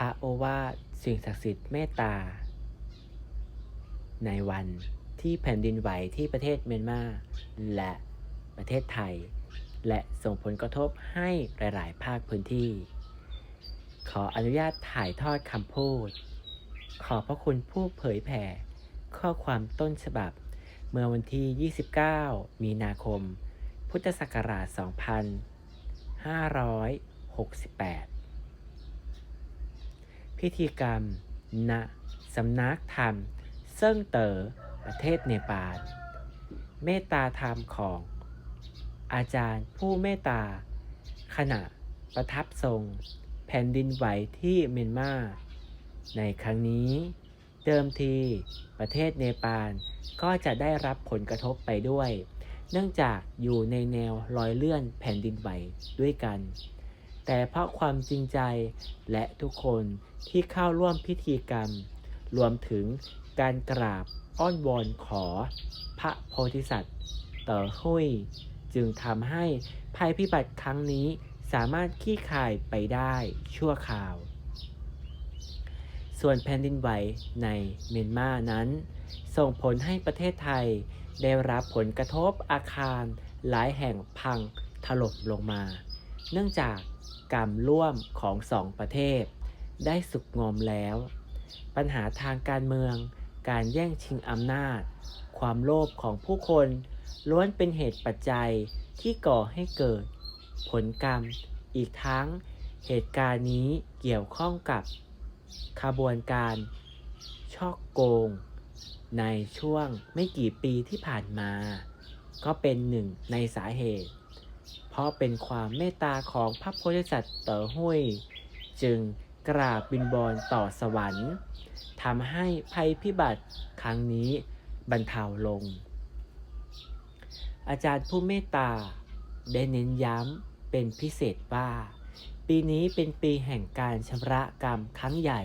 ระโอวาทสิ่งศักดิ์สิทธิ์เมตตา ในวันที่แผ่นดินไหวที่ประเทศเมียนมา และประเทศไทย และส่งผลกระทบให้หลาย ๆ ภาคพื้นที่ ขออนุญาตถ่ายทอดคำพูด ขอพระคุณผู้เผยแผ่ ข้อความต้นฉบับ เมื่อวันที่ 29 มีนาคม พุทธศักราช 2568 พิธีกรรม ณสำนักธรรม เซิ่งเต๋อประเทศเนปาลเมตตาธรรมของ อาจารย์ผู้เมตตา ขณะประทับทรง แผ่นดินไหวที่เมียนมา ในครั้งนี้ เดิมทีประเทศเนปาลก็จะได้รับผลกระทบไปด้วย เนื่องจากอยู่ในแนวรอยเลื่อนแผ่นดินไหวด้วยกัน แต่เพราะความจริงใจและทุกคนที่เข้าร่วมพิธีกรรม รวมถึงการกราบอ้อนวอนขอ พระโพธิสัตว์เต๋อหุยจึงทำให้ภัยพิบัติครั้งนี้สามารถขี้คายไปได้ชั่วคราว ส่วนแผ่นดินไหวในเมียนมานั้น ส่งผลให้ประเทศไทยได้รับผลกระทบอาคารหลายแห่งพังถล่มลงมา เนื่องจาก กรรมร่วมของสองประเทศ ได้สุกงอมแล้ว ปัญหาทางการเมือง การแย่งชิงอำนาจ ความโลภของผู้คนล้วนเป็นเหตุปัจจัยที่ก่อให้เกิด ผลกรรม อีกทั้งเหตุการณ์นี้เกี่ยวข้องกับ ขบวนการช่อโกง ในช่วงไม่กี่ปีที่ผ่านมา ก็เป็นหนึ่งในสาเหตุ เพราะเป็นความเมตตาของพระโพธิสัตว์เต๋อหุยจึงกราบบินบอนต่อสวรรค์ทำให้ภัยพิบัติครั้งนี้บรรเทาลง อาจารย์ผู้เมตตาได้เน้นย้ำเป็นพิเศษว่า ปีนี้เป็นปีแห่งการชำระกรรมครั้งใหญ่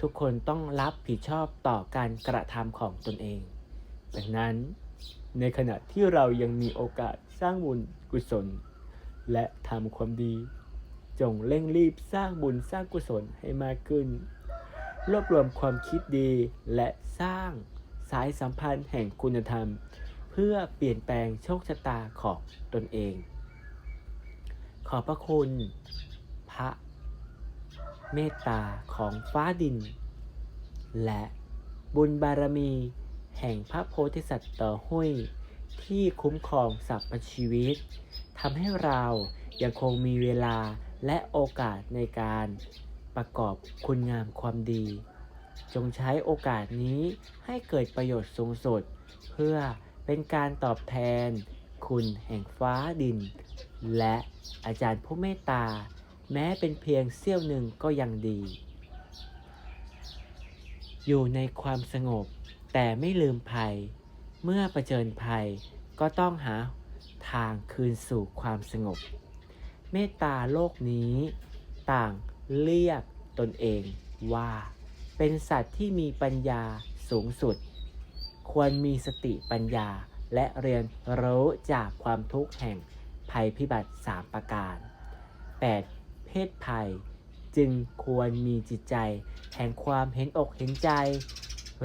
ทุกคนต้องรับผิดชอบต่อการกระทำของตนเองดังนั้น ในขณะที่เรายังมีโอกาสสร้างบุญกุศล และทำความดี จงเร่งรีบสร้างบุญสร้างกุศลให้มากขึ้น รวบรวมความคิดดีและสร้างสายสัมพันธ์แห่งคุณธรรม เพื่อเปลี่ยนแปลงโชคชะตาของตนเอง ขอบพระคุณ พระเมตตาของฟ้าดิน และบุญบารมี แห่งพระโพธิสัตว์ต่อห้วยที่คุ้มครองสรรพชีวิตทำให้เรายังคงมีเวลาและโอกาสในการประกอบคุณงามความดี จงใช้โอกาสนี้ให้เกิดประโยชน์สูงสุด เพื่อเป็นการตอบแทน คุณแห่งฟ้าดิน และอาจารย์ผู้เมตตา แม้เป็นเพียงเสี้ยวหนึ่งก็ยังดี อยู่ในความสงบ แต่ไม่ลืมภัย เมื่อประเจิญภัยก็ต้องหาทางคืนสู่ความสงบ เมตตาโลกนี้ ต่างเรียกตนเองว่า เป็นสัตว์ที่มีปัญญาสูงสุด ควรมีสติปัญญาและเรียนรู้จากความทุกข์แห่งภัยพิบัติ 3 ประการ 8. เพศภัย จึงควรมีจิตใจ แห่งความเห็นอกเห็นใจ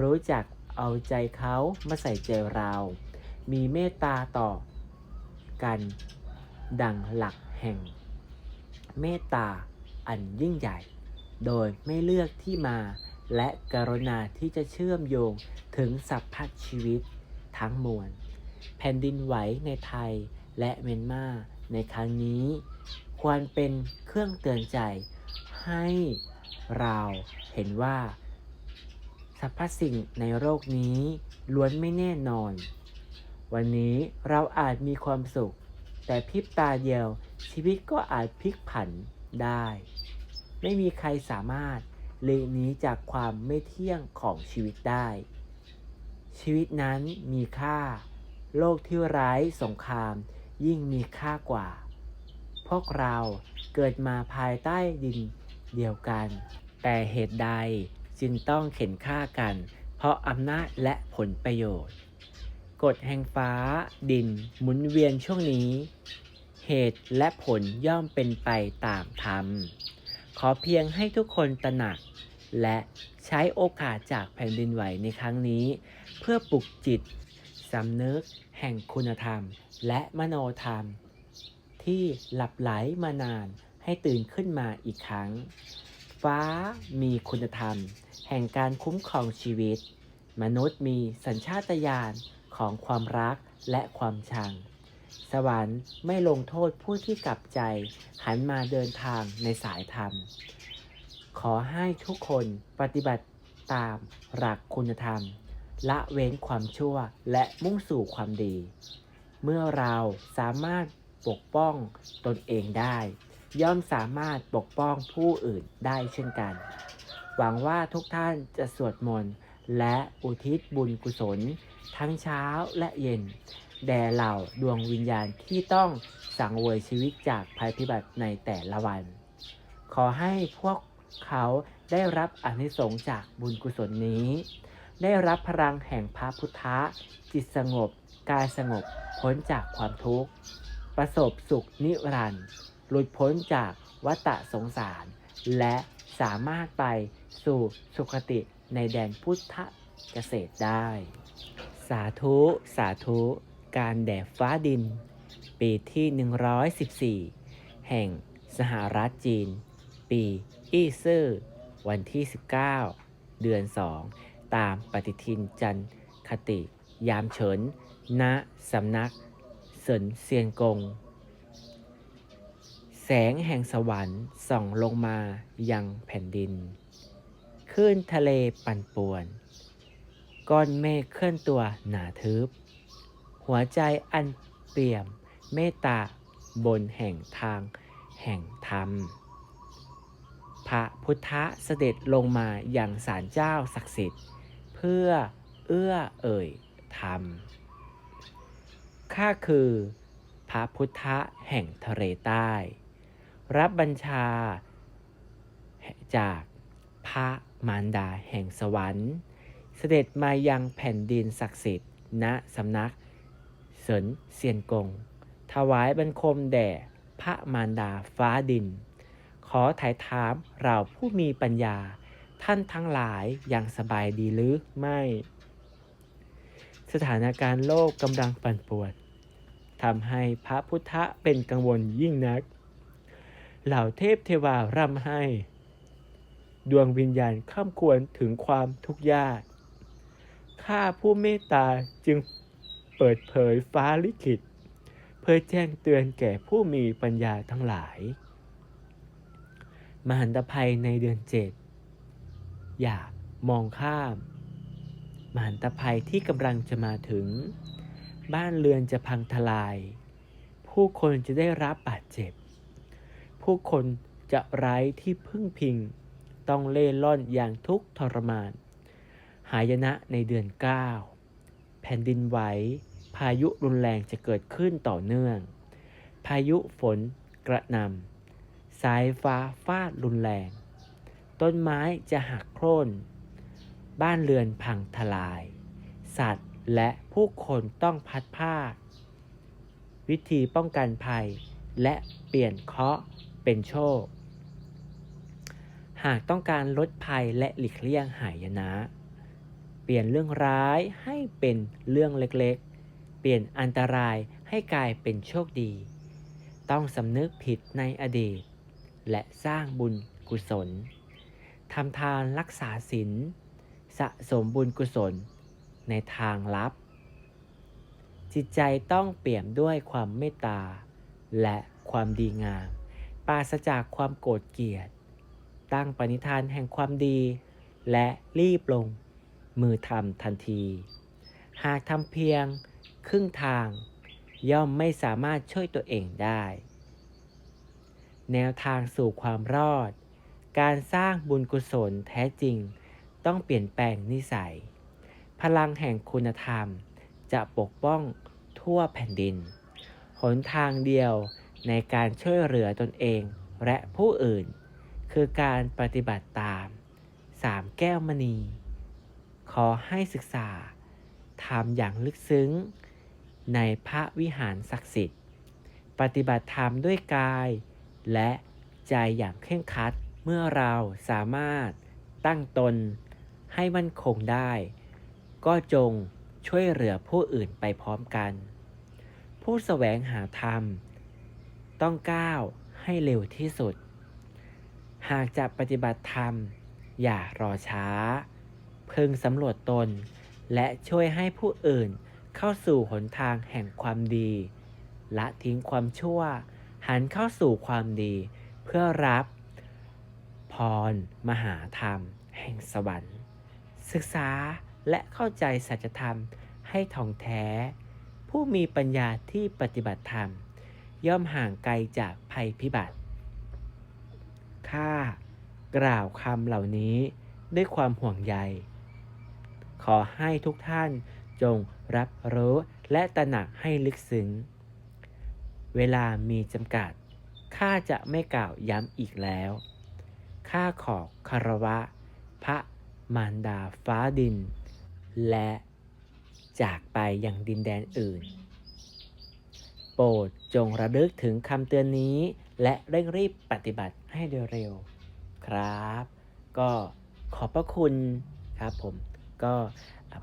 รู้จัก เอาใจเขามาใส่ใจเรา มีเมตตาต่อกันดังหลักแห่ง เมตตาอันยิ่งใหญ่ โดยไม่เลือกที่มาและกรุณาที่จะเชื่อมโยงถึงสัพพชีวิตทั้งมวล แผ่นดินไหวในไทยและเมียนมาในครั้งนี้ ควรเป็นเครื่องเตือนใจให้เราเห็นว่า รรพสิ่งในโลกนี้ล้วนไม่แน่นอน วันนี้เราอาจมีความสุข แต่พริบตาเดียวชีวิตก็อาจพลิกผันได้ ไม่มีใครสามารถหลีกหนีจากความไม่เที่ยงของชีวิตได้ ชีวิตนั้นมีค่า โลกที่ร้ายสงครามยิ่งมีค่ากว่า พวกเราเกิดมาภายใต้ดินเดียวกัน แต่เหตุใด จึงต้องเข็นฆ่ากัน เพราะอำนาจและผลประโยชน์ กฎแห่งฟ้า ดิน หมุนเวียนช่วงนี้ เหตุและผลย่อมเป็นไปตามธรรมขขอเพียงให้ทุกคนตระหนัก และใช้โอกาสจากแผ่นดินไหวในครั้งนี้ เพื่อปลุกจิตสำนึกแห่งคุณธรรม และมโนธรรม ที่หลับไหลมานานให้ตื่นขึ้นมาอีกครั้ง ฟ้ามีคุณธรรม แห่งการคุ้มครองชีวิต มนุษย์มีสัญชาตญาณของความรักและความชัง สวรรค์ไม่ลงโทษผู้ที่กลับใจ หันมาเดินทางในสายธรรม ขอให้ทุกคนปฏิบัติตามหลักคุณธรรม ละเว้นความชั่วและมุ่งสู่ความดี เมื่อเราสามารถปกป้องตนเองได้ ย่อมสามารถปกป้องผู้อื่นได้เช่นกัน หวังว่าทุกท่านจะสวดมนต์และอุทิศบุญกุศล ทั้งเช้าและเย็น แด่เหล่าดวงวิญญาณที่ต้องสังเวยชีวิตจากภัยพิบัติในแต่ละวัน ขอให้พวกเขาได้รับอนิสงส์จากบุญกุศลนี้ ได้รับพลังแห่งพระพุทธะจิตสงบ กายสงบพ้นจากความทุกข์ ประสบสุขนิรันดร์ หลุดพ้นจากวัฏสงสาร และสามารถไปสู่สุคติในแดนพุทธเกษตรได้ สาธุ สาธุ การแด่ฟ้าดิน ปีที่ 114 แห่งสหรัฐจีน ปีอี้ซื่อวันที่ 19 เดือน 2 ตามปฏิทินจันคติ ยามเฉินณสำนักเสินเซียงกง งแห่งสวรรค์ส่องลงมายังแผ่นดินคลื่นทะเลปั่นป่วน ก้อนเมฆเคลื่อนตัวหนาทึบ หัวใจอันเปี่ยมเมตตาบนแห่งทางแห่งธรรม พระพุทธเสด็จลงมาอย่างศาลเจ้าศักดิ์สิทธิ์ เพื่อเอื้อเอ่ยธรรม ข้าคือ พระพุทธแห่งทะเลใต้ รับบัญชา จากพระมารดาแห่งสวรรค์ เสด็จมายังแผ่นดินศักดิ์สิทธิ์ณสำนักเสินเซียนกง ถวายบังคมแด่พระมารดาฟ้าดิน ขอถ่ายถามเราผู้มีปัญญา ท่านทั้งหลายยังสบายดีหรือไม่ สถานการณ์โลกกำลังปั่นป่วนทำให้พระพุทธเป็นกังวลยิ่งนัก เหล่าเทพเทวาร่ำให้ ดวงวิญญาณข้ามควรถึงความทุกข์ยาก ข้าผู้เมตตาจึงเปิดเผยฟ้าลิขิต เพื่อแจ้งเตือนแก่ผู้มีปัญญาทั้งหลาย มหันตภัยในเดือนเจ็ดอย่ามองข้าม มหันตภัยที่กำลังจะมาถึง บ้านเรือนจะพังทลาย ผู้คนจะได้รับบาดเจ็บ ผู้คนจะไร้ที่พึ่งพิง ต้องเล่ร่อนอย่างทุกข์ทรมาน หายนะในเดือน 9 แผ่นดินไหว พายุรุนแรงจะเกิดขึ้นต่อเนื่อง พายุฝนกระหนำสายฟ้าฟาดรุนแรง ต้นไม้จะหักโค่น บ้านเรือนพังทลาย สัตว์และผู้คนต้องพัดผ้า วิธีป้องกันภัยและเปลี่ยนเคาะ เป็นโชค หากต้องการลดภัยและหลีกเลี่ยงหายนะ เปลี่ยนเรื่องร้ายให้เป็นเรื่องเล็กๆ เปลี่ยนอันตรายให้กลายเป็นโชคดี ต้องสำนึกผิดในอดีต และสร้างบุญกุศลทำทานรักษาศีลสะสมบุญกุศลในทางลับ จิตใจต้องเปี่ยมด้วยความเมตตา และความดีงาม ปราศจากความโกรธเกลียด ตั้งปณิธานแห่งความดี และรีบลง มือทำทันที หากทำเพียงครึ่งทาง ย่อมไม่สามารถช่วยตัวเองได้ แนวทางสู่ความรอด การสร้างบุญกุศลแท้จริง ต้องเปลี่ยนแปลงนิสัย พลังแห่งคุณธรรมจะปกป้องทั่วแผ่นดิน หนทางเดียว ในการช่วยเหลือตนเองและผู้อื่น คือการปฏิบัติตามสามแก้วมณี ขอให้ศึกษาทำอย่างลึกซึ้ง ในพระวิหารศักดิ์สิทธิ์ ปฏิบัติธรรมด้วยกาย และใจอย่างเคร่งครัดเมื่อเราสามารถตั้งตนให้มั่นคงได้ ก็จงช่วยเหลือผู้อื่นไปพร้อมกัน ผู้แสวงหาธรรม ต้องก้าวให้เร็วที่สุด หากจะปฏิบัติธรรม อย่ารอช้า เพึงสำรวจตน และช่วยให้ผู้อื่นเข้าสู่หนทางแห่งความดี ละทิ้งความชั่ว หันเข้าสู่ความดีเพื่อรับ พร มหาธรรม แห่งสวรรค์ ศึกษาและเข้าใจสัจธรรมให้ท่องแท้ ผู้มีปัญญาที่ปฏิบัติธรรม ย่อมห่างไกลจากภัยพิบัติข้ากล่าวคำเหล่านี้ด้วยความห่วงใย ขอให้ทุกท่านจงรับรู้และตระหนักให้ลึกซึ้ง เวลามีจำกัด ข้าจะไม่กล่าวย้ำอีกแล้ว ข้าขอคารวะ พระมารดาฟ้าดิน และจากไปยังดินแดนอื่น รดจงระลึกถึงคำเตือนนี้ และเร่งรีบปฏิบัติให้เร็วๆครับ ก็ขอบพระคุณครับผม ก็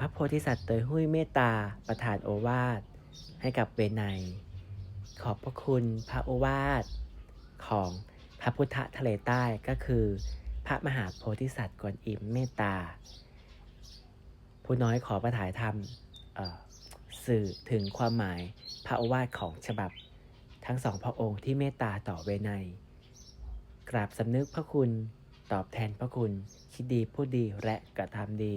พระโพธิสัตว์เตยหุ้ยเมตตาประทานโอวาทให้กับเวไนยขอบพระคุณพระโอวาทของพระพุทธทะเลใต้ก็คือ พระมหาโพธิสัตว์กวนอิมเมตตา ผู้น้อยขอประถ่ายทำเอ่อ สื่อถึงความหมายพระโอวาทของฉบับ ทั้งสองพระองค์ที่เมตตาต่อเวไนยกราบสำนึกพระคุณ ตอบแทนพระคุณ คิดดีพูดดีและกระทำดี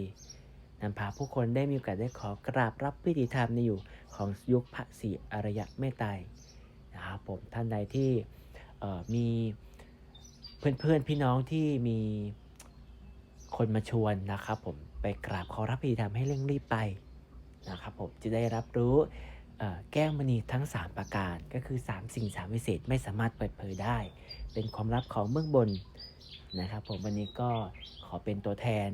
นำพาผู้คนได้มีโอกาสได้ขอกราบรับพิธีธรรมในอยู่ของยุคพระศรีอรยะเมตไตรนะครับผมท่านใดที่เอ่อมีเพื่อนๆพี่น้องที่มีคนมาชวนนะครับผมไปกราบขอรับพิธีธรรมให้เร่งรีบไป นะครับผมจะได้รับรู้แก้วมณีทั้ง 3 ประการก็คือ 3 สิ่ง3วิเศษไม่สามารถเปิดเผยได้ เป็นความลับของเบื้องบนนะครับผมวันนี้ก็ขอเป็นตัวแทน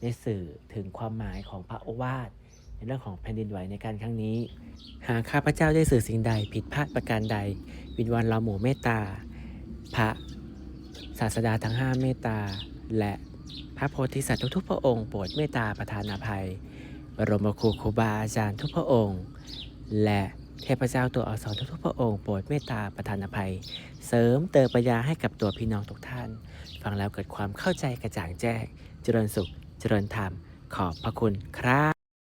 ในสื่อถึงความหมายของพระโอวาทในเรื่องของแผ่นดินไหวในการครั้งนี้ หากข้าพเจ้าได้สื่อสิ่งใดผิดพลาดประการใด วินวันเราหมู่เมตตา พระศาสดาทั้ง 5 เมตตา และพระโพธิสัตว์ทุกๆ พระองค์โปรดเมตตาประทานอภัย รมครูครูบาอาจารย์ทุกพระองค์ และเทพเจ้าตัวอักษรทุกพระองค์โปรดเมตตาประทานอภัย เสริมเติมปัญญาให้กับตัวพี่น้องทุกท่าน ฟังแล้วเกิดความเข้าใจกระจ่างแจ้ง เจริญสุข เจริญธรรม ขอบพระคุณครับ